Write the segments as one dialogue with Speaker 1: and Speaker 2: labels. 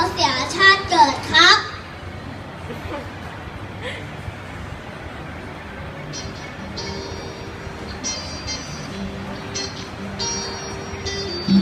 Speaker 1: ก็เสียชาติเกิดครับให้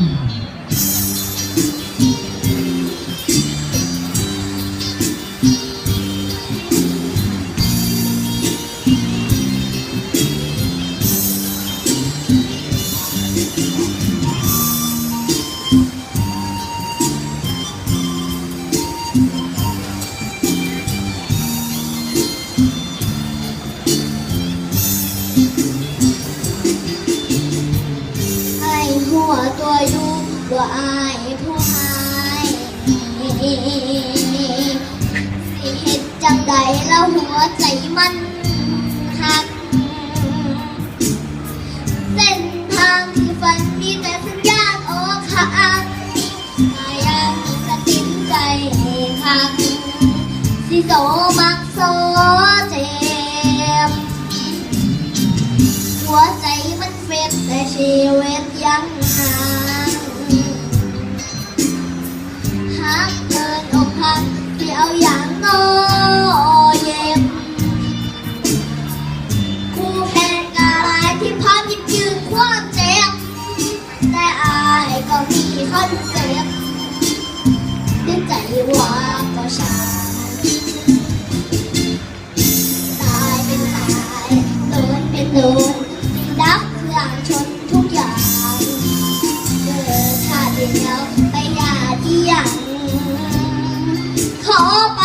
Speaker 1: อยู่บ่อายผู้หายสิเห็ดจังใดแล้วหัวใจมันหัก เส้นทางที่ฝันมีแต่สัญญาณออกหักแต่ยังจะติดใจหักสิโสมักโซเจ็บหัวใจมันเฟ็ดแต่ชีวิตยัง หักเดินอกหัเสียวอย่างโนเย็บคู่แข่งกาลที่พับยิบยืนควเจ็บ แต่อายก็มีคอนเซ็ปต์ด้วใจว่าก็ช้าตายเป็นตายโดเป็นโดนดับหลังชนทุกอย่าง เดินาติเดียวไปหาที่ย่ง ขอไป